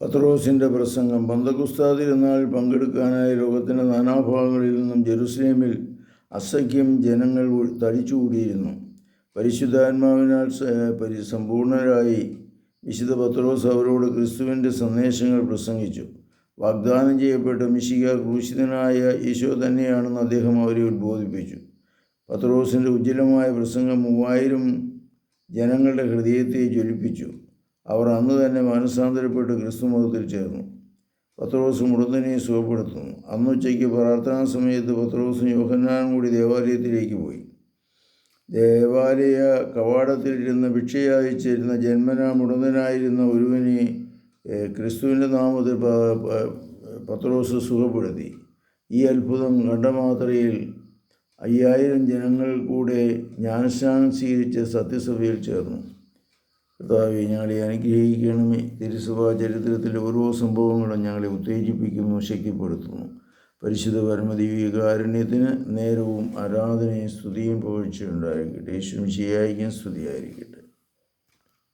പത്രോസിന്റെ പ്രസംഗം പന്തകുസ്താ തിരുനാളിൽ പങ്കെടുക്കാനായി ലോകത്തിന്റെ നാനാഭാഗങ്ങളിൽ നിന്നും ജെറുസലേമിൽ അസഖ്യം ജനങ്ങൾ തടിച്ചുകൂടിയിരുന്നു. പരിശുദ്ധാത്മാവിനാൽ സമ്പൂർണരായി വിശുദ്ധ പത്രോസ് അവരോട് ക്രിസ്തുവിന്റെ സന്ദേശങ്ങൾ പ്രസംഗിച്ചു. വാഗ്ദാനം ചെയ്യപ്പെട്ട മിശിക ക്രൂശിതനായ ഈശോ തന്നെയാണെന്ന് അദ്ദേഹം അവരെ ഉദ്ബോധിപ്പിച്ചു പത്രോസിന്റെ ഉജ്ജ്വലമായ പ്രസംഗം മൂവായിരം ജനങ്ങളുടെ ഹൃദയത്തെ ജ്വലിപ്പിച്ചു. അവർ അന്ന് തന്നെ മാനസാന്തരപ്പെട്ട് ക്രിസ്തു മതത്തിൽ ചേർന്നു. പത്രോസ് മുടന്തനെ സുഖപ്പെടുത്തുന്നു. അന്ന് ഉച്ചയ്ക്ക് പ്രാർത്ഥനാ സമയത്ത് പത്രോസും യോഹന്നാനും കൂടി ദേവാലയത്തിലേക്ക് പോയി. ദേവാലയ കവാടത്തിലിരുന്ന് ഭിക്ഷയായിച്ചിരുന്ന ജന്മനാ മുടന്തനായിരുന്ന ഒരുവനെ ക്രിസ്തുവിന്റെ നാമത്തിൽ പത്രോസ് സുഖപ്പെടുത്തി. ഈ അത്ഭുതം കണ്ട മാത്രയിൽ അയ്യായിരം ജനങ്ങൾ കൂടെ ജ്ഞാനശാനം സ്വീകരിച്ച് സത്യസഭയിൽ ചേർന്നു. കർത്താവെ ഞങ്ങളെ അനുഗ്രഹിക്കണമേ. തിരുസഭാ ചരിത്രത്തിലെ ഓരോ സംഭവങ്ങളും ഞങ്ങളെ ഉത്തേജിപ്പിക്കുന്നു ശക്തിപ്പെടുത്തുന്നു. പരിശുദ്ധ പരമദിവികാരുണ്യത്തിന് നേരവും ആരാധനയും സ്തുതിയും പുകഴ്ചയുണ്ടായിരിക്കട്ടെ യേശും ശരിയായിരിക്കും സ്തുതിയായിരിക്കട്ടെ.